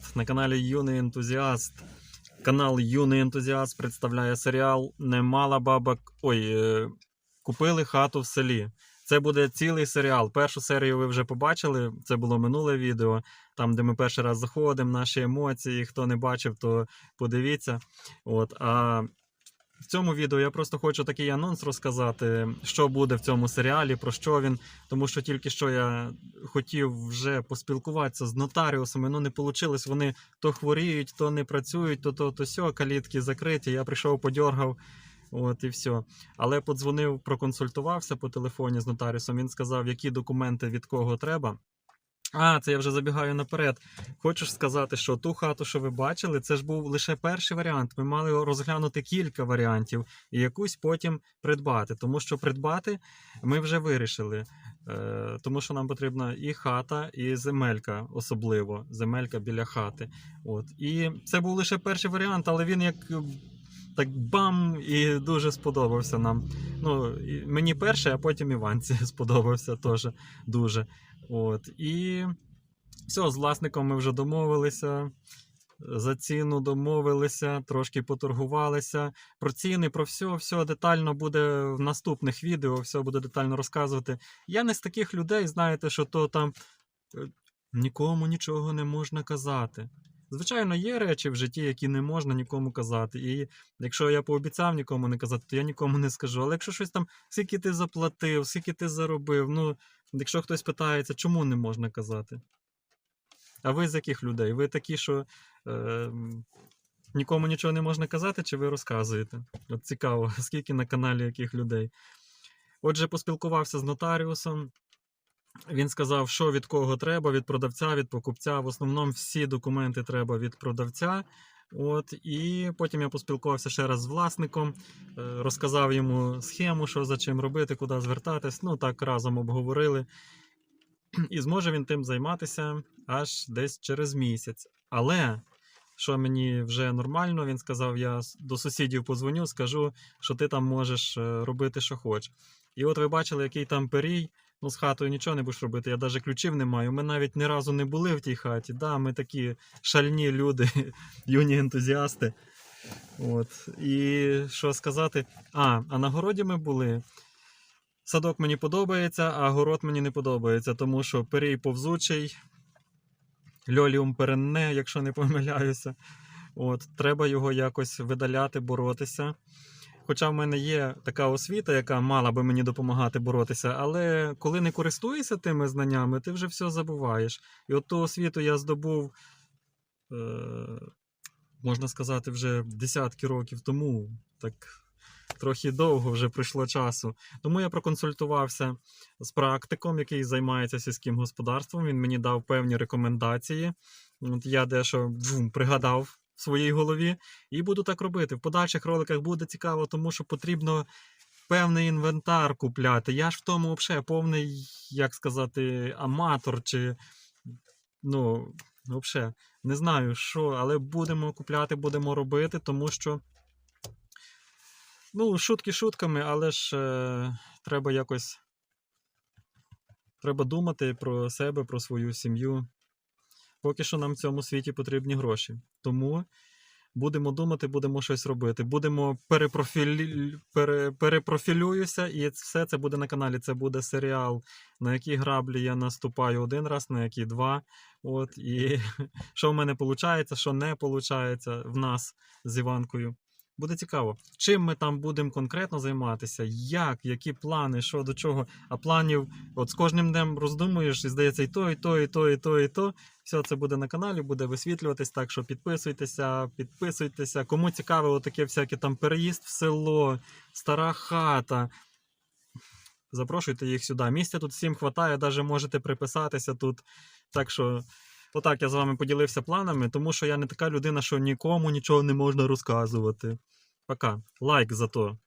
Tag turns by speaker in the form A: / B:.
A: привіт! На каналі Юний Ентузіаст. Канал Юний Ентузіаст представляє серіал Немала бабок. Ой, е, купили хату в селі. Це буде цілий серіал. Першу серію ви вже побачили. Це було минуле відео, там, де ми перший раз заходимо, наші емоції. Хто не бачив, то подивіться. От, а в цьому відео я просто хочу такий анонс розказати, що буде в цьому серіалі, про що він. Тому що тільки що я хотів вже поспілкуватися з нотаріусами, ну не вийшло. Вони то хворіють, то не працюють, то то, то сьо, калітки закриті. Я прийшов, подьоргав. От і все. Але подзвонив, проконсультувався по телефоні з нотаріусом. Він сказав, які документи від кого треба. А, це я вже забігаю наперед. Хочу сказати, що ту хату, що ви бачили, це ж був лише перший варіант. Ми мали розглянути кілька варіантів і якусь потім придбати. Тому що придбати ми вже вирішили. Е, тому що нам потрібна і хата, і земелька, особливо земелька біля хати. От. І це був лише перший варіант, але він як так бам і дуже сподобався нам. Ну, мені перший, а потім Іванці сподобався теж дуже. От. І все, з власником ми вже домовилися. За ціну домовилися, трошки поторгувалися. Про ціни, про все, все детально буде в наступних відео, все буде детально розказувати. Я не з таких людей, знаєте, що то там е, нікому нічого не можна казати. Звичайно, є речі в житті, які не можна нікому казати. І якщо я пообіцяв нікому не казати, то я нікому не скажу. Але якщо щось там, скільки ти заплатив, скільки ти заробив, ну, якщо хтось питається, чому не можна казати? А ви з яких людей? Ви такі, що е, нікому нічого не можна казати, чи ви розказуєте? От цікаво, скільки на каналі яких людей. Отже, поспілкувався з нотаріусом. Він сказав, що від кого треба, від продавця, від покупця. В основному всі документи треба від продавця. От, і потім я поспілкувався ще раз з власником, е, розказав йому схему, що за чим робити, куди звертатись. Ну так разом обговорили. І зможе він тим займатися аж десь через місяць. Але що мені вже нормально, він сказав: я до сусідів позвоню, скажу, що ти там можеш е, робити, що хочеш. І от ви бачили, який там перій. Ну, з хатою нічого не будеш робити. Я навіть ключів не маю. Ми навіть ні разу не були в тій хаті. Да, ми такі шальні люди, юні ентузіасти. От. І що сказати? А, а на городі ми були. Садок мені подобається, а город мені не подобається, тому що перій повзучий, льоліум перенне, якщо не помиляюся. От, треба його якось видаляти, боротися. Хоча в мене є така освіта, яка мала би мені допомагати боротися, але коли не користуєшся тими знаннями, ти вже все забуваєш. І от ту освіту я здобув, е, можна сказати, вже десятки років тому. Так трохи довго вже пройшло часу. Тому я проконсультувався з практиком, який займається сільським господарством. Він мені дав певні рекомендації. От я дещо бжум, пригадав своїй голові і буду так робити. В подальших роликах буде цікаво, тому що потрібно певний інвентар купляти. Я ж в тому взагалі повний, як сказати, аматор чи. Ну, взагалі, не знаю що, але будемо купляти, будемо робити, тому що. Ну, шутки шутками, але ж е, треба якось. Треба думати про себе, про свою сім'ю. Поки що нам в цьому світі потрібні гроші. Тому будемо думати, будемо щось робити. Будемо перепрофілі... пере... перепрофілююся, і все це буде на каналі. Це буде серіал, на які граблі я наступаю один раз, на які два. От, і що в мене виходить, що не виходить в нас з Іванкою. Буде цікаво, чим ми там будемо конкретно займатися, як, які плани, що до чого. А планів, от з кожним днем роздумуєш, і здається, і то, і то, і то, і то, і то. Все це буде на каналі, буде висвітлюватись. Так що підписуйтеся, підписуйтеся. Кому цікавило таке всяке там переїзд в село, стара хата. Запрошуйте їх сюди. Місця тут всім хватає, навіть можете приписатися тут. Так що, отак я з вами поділився планами, тому що я не така людина, що нікому нічого не можна розказувати. Пока. Лайк за то.